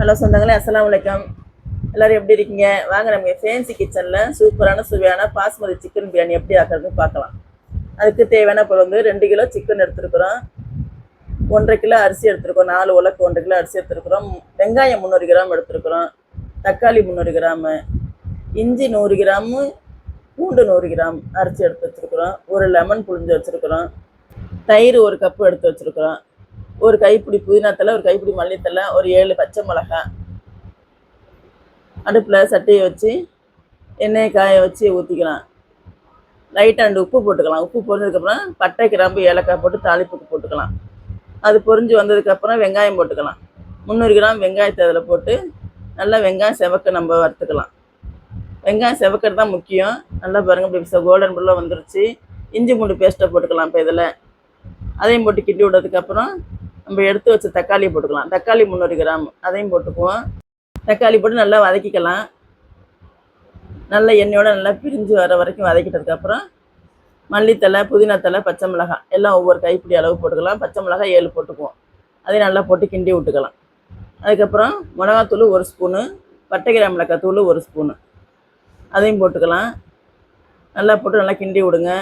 Hello சொந்தங்களே அஸ்லாம் வலைக்கம் எல்லோரும் எப்படி இருக்கீங்க? வாங்க நம்ம ஃபேன்சி கிச்சனில் சூப்பரான சுவையான பாஸ்மதி சிக்கன் பிரியாணி எப்படி ஆக்கிறதுன்னு பார்க்கலாம். அதுக்கு தேவையான பொருள் வந்து ரெண்டு கிலோ சிக்கன் எடுத்துருக்குறோம். ஒன்றரை கிலோ அரிசி எடுத்துருக்கோம். நாலு உலக்கு ஒன்றரை கிலோ அரிசி எடுத்துருக்குறோம். வெங்காயம் முந்நூறு கிராம் எடுத்துருக்குறோம். தக்காளி முந்நூறு கிராமு இஞ்சி நூறு கிராமு பூண்டு நூறு கிராம் அரிசி எடுத்து வச்சுருக்குறோம். ஒரு லெமன் புழிஞ்சு வச்சுருக்குறோம். தயிர் ஒரு கப்பு எடுத்து வச்சுருக்குறோம். ஒரு கைப்பிடி புதினா ஒரு கைப்பிடி மல்லித்தலை ஒரு ஏழு பச்சை மிளகாய். அடுப்பில் சட்டியை வச்சு எண்ணெயை காய வச்சு ஊற்றிக்கலாம் லைட்டாக ரெண்டு உப்பு போட்டுக்கலாம். உப்பு பொரிஞ்சதுக்கப்புறம் பட்டை கிராம்பு ஏலக்காய் போட்டு தாளிப்புக்கு போட்டுக்கலாம். அது பொரிஞ்சு வந்ததுக்கப்புறம் வெங்காயம் போட்டுக்கலாம். முந்நூறு கிராம் வெங்காயத்தை அதில் போட்டு நல்லா வெங்காயம் செவக்க நம்ம வறுத்துக்கலாம். வெங்காயம் செவக்கிறது தான் முக்கியம். நல்லா பாருங்கள் இப்படி கோல்டன் புல்லாக வந்துருச்சு. இஞ்சி பூண்டு பேஸ்ட்டை போட்டுக்கலாம் இப்போ இதில். அதையும் போட்டு கிண்டி விட்டதுக்கப்புறம் நம்ம எடுத்து வச்ச தக்காளி போட்டுக்கலாம். தக்காளி முந்நூறு கிராம். அதையும் போட்டுக்குவோம். தக்காளி போட்டு நல்லா வதக்கிக்கலாம். நல்லா எண்ணெயோடு நல்லா பிரிஞ்சு வர வரைக்கும் வதக்கிட்டதுக்கப்புறம் மல்லித்தலை புதினாத்தலை பச்சை மிளகாய் எல்லாம் ஒவ்வொரு கைப்பிடி அளவு போட்டுக்கலாம். பச்சை மிளகாய் ஏழு போட்டுக்குவோம். அதையும் நல்லா போட்டு கிண்டி விட்டுக்கலாம். அதுக்கப்புறம் மிளகாத்தூள் ஒரு ஸ்பூனு பட்டை மிளகாத்தூள் ஒரு ஸ்பூனு. அதையும் போட்டுக்கலாம். நல்லா போட்டு நல்லா கிண்டி விடுங்க.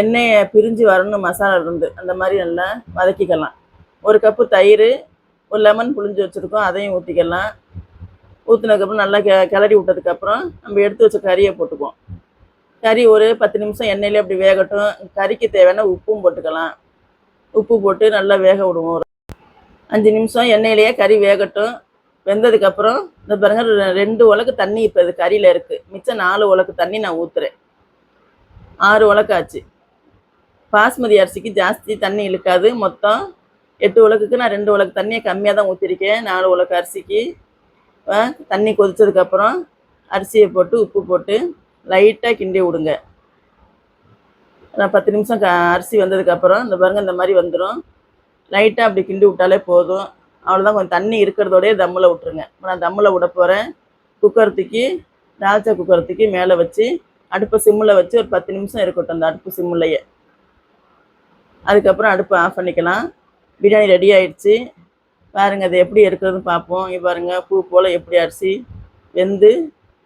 எண்ணெயை பிரிஞ்சு வரணும் மசாலா இருந்து. அந்த மாதிரி நல்லா வதக்கிக்கலாம். ஒரு கப்பு தயிர் ஒரு லெமன் புழிஞ்சு வச்சுருக்கோம் அதையும் ஊற்றிக்கலாம் ஊற்றினதுக்கப்புறம் நல்லா கெ கிளறி விட்டதுக்கப்புறம் நம்ம எடுத்து வச்ச கறியை போட்டுக்குவோம். கறி ஒரு பத்து நிமிஷம் எண்ணெயிலே அப்படி வேகட்டும். கறிக்கு தேவையான உப்பும் போட்டுக்கலாம். உப்பு போட்டு நல்லா வேக விடுவோம். ஒரு அஞ்சு நிமிஷம் எண்ணெயிலேயே கறி வேகட்டும். வெந்ததுக்கப்புறம் இந்த பாருங்க ரெ- ரெண்டு உலக்கு தண்ணி இப்போ இது கறியில் இருக்குது மிச்சம் நாலு உலக்கு தண்ணி நான் ஊற்றுறேன் ஆறு உலக்கு ஆச்சு. பாஸ்மதி அரிசிக்கு ஜாஸ்தி தண்ணி இழுக்காது. மொத்தம் எட்டு உலக்குக்கு நான் ரெண்டு உலக்கு தண்ணியை கம்மியாக தான் ஊற்றிருக்கேன் நாலு உலக்கு அரிசிக்கு தண்ணி கொதித்ததுக்கப்புறம் அரிசியை போட்டு உப்பு போட்டு லைட்டாக கிண்டி விடுங்க. நான் பத்து நிமிஷம் க அரிசி வந்ததுக்கப்புறம் இந்த பாருங்க இந்த மாதிரி வந்துடும் லைட்டாக அப்படி கிண்டி விட்டாலே போதும். அவ்வளோதான் கொஞ்சம் தண்ணி இருக்கிறதோடய தம்மில் விட்டுருங்க. இப்போ நான் தம்மில் விட போகிறேன் குக்கர் தூக்கி தால்ச்சா குக்கர் தூக்கி மேலே வச்சு அடுப்பை சிம்மில் வச்சு ஒரு பத்து நிமிஷம் இருக்கட்டும் அந்த அடுப்பு சிம்மிலையே அதுக்கப்புறம் அடுப்பை ஆஃப் பண்ணிக்கலாம். பிரியாணி ரெடி ஆயிடுச்சு. பாருங்கள் அது எப்படி இருக்கிறதுன்னு பார்ப்போம். இங்கே பாருங்கள் பூ போல் எப்படி அரிசி வெந்து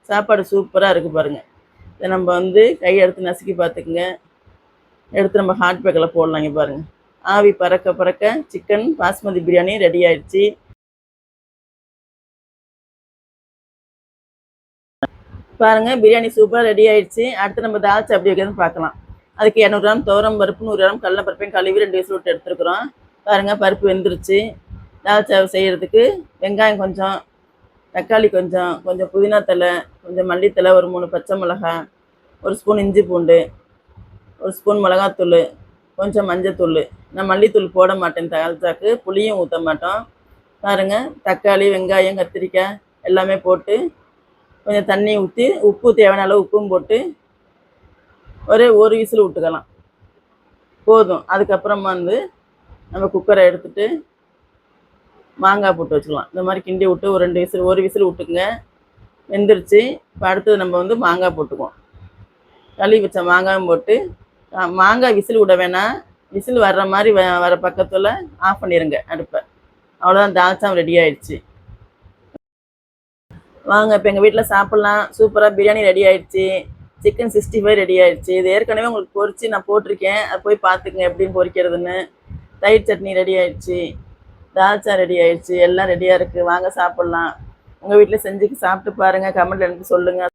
சாப்பாடு சூப்பராக இருக்குது பாருங்கள் இதை நம்ம வந்து கை எடுத்து நசுக்கி பார்த்துக்குங்க. எடுத்து நம்ம ஹாட் பேக்கில் போடலாம் இங்கே பாருங்கள் ஆவி பறக்க பறக்க சிக்கன் பாஸ்மதி பிரியாணி ரெடி ஆயிடுச்சு. பாருங்கள் பிரியாணி சூப்பராக ரெடி ஆயிடுச்சு. அடுத்து நம்ம தால்ச்சா எப்படி வைக்கிறதுன்னு பார்க்கலாம். அதுக்கு இரநூறு கிராம் துவரம் பருப்பு நூறு கிராம் கடல பருப்பையும் கழுவி ரெண்டு விசில் விட்டு எடுத்துருக்குறோம். பாருங்கள் பருப்பு வெந்துருச்சு. தால்ச்சா செய்கிறதுக்கு வெங்காயம் கொஞ்சம் தக்காளி கொஞ்சம் கொஞ்சம் புதினா தலை கொஞ்சம் மல்லித்தலை ஒரு மூணு பச்சை மிளகாய் ஒரு ஸ்பூன் இஞ்சி பூண்டு ஒரு ஸ்பூன் மிளகாத்தூள் கொஞ்சம் மஞ்சத்தூள் நான் மல்லித்தூள் போட மாட்டேன் தால்ச்சாக்கு புளியும் ஊற்ற மாட்டோம். பாருங்கள் தக்காளி வெங்காயம் கத்திரிக்காய் எல்லாமே போட்டு கொஞ்சம் தண்ணி ஊற்றி உப்பு தேவையான அளவு உப்பும் போட்டு ஒரே ஒரு விசில் விட்டுக்கலாம். போதும். அதுக்கப்புறமா வந்து நம்ம குக்கரை எடுத்துட்டு மாங்காய் போட்டு வச்சுக்கலாம். இந்த மாதிரி கிண்டி விட்டு ஒரு ரெண்டு விசில் ஒரு விசில் விட்டுக்குங்க. வெந்துருச்சு. இப்போ அடுத்தது நம்ம வந்து மாங்காய் போட்டுக்குவோம். கழுவி வச்ச மாங்காயும் போட்டு மாங்காய் விசில் விட வேணாம். விசில் வர்ற மாதிரி வ- வர பக்கத்தில் ஆஃப் பண்ணிடுங்க அடுப்பை. அவ்வளோதான் தால்சாம் ரெடி ஆயிடுச்சு. வாங்க இப்போ எங்கள் வீட்டில் சாப்பிட்லாம். சூப்பராக பிரியாணி ரெடி ஆயிடுச்சு. சிக்கன் சிக்ஸ்டி ஃபைவ் ரெடி ஆயிடுச்சு. இது ஏற்கனவே உங்களுக்கு பொறிச்சு நான் போட்டிருக்கேன். அது போய் பார்த்துக்குங்க எப்படின்னு பொரிக்கிறதுன்னு. தயிர் சட்னி ரெடி ஆயிடுச்சு. தால்ச்சா ரெடி ஆயிடுச்சு. எல்லாம் ரெடியாக இருக்குது வாங்க சாப்பிட்லாம். உங்கள் வீட்டில் செஞ்சு சாப்பிட்டு பாருங்கள் கமெண்ட்டில் எனக்கு சொல்லுங்கள்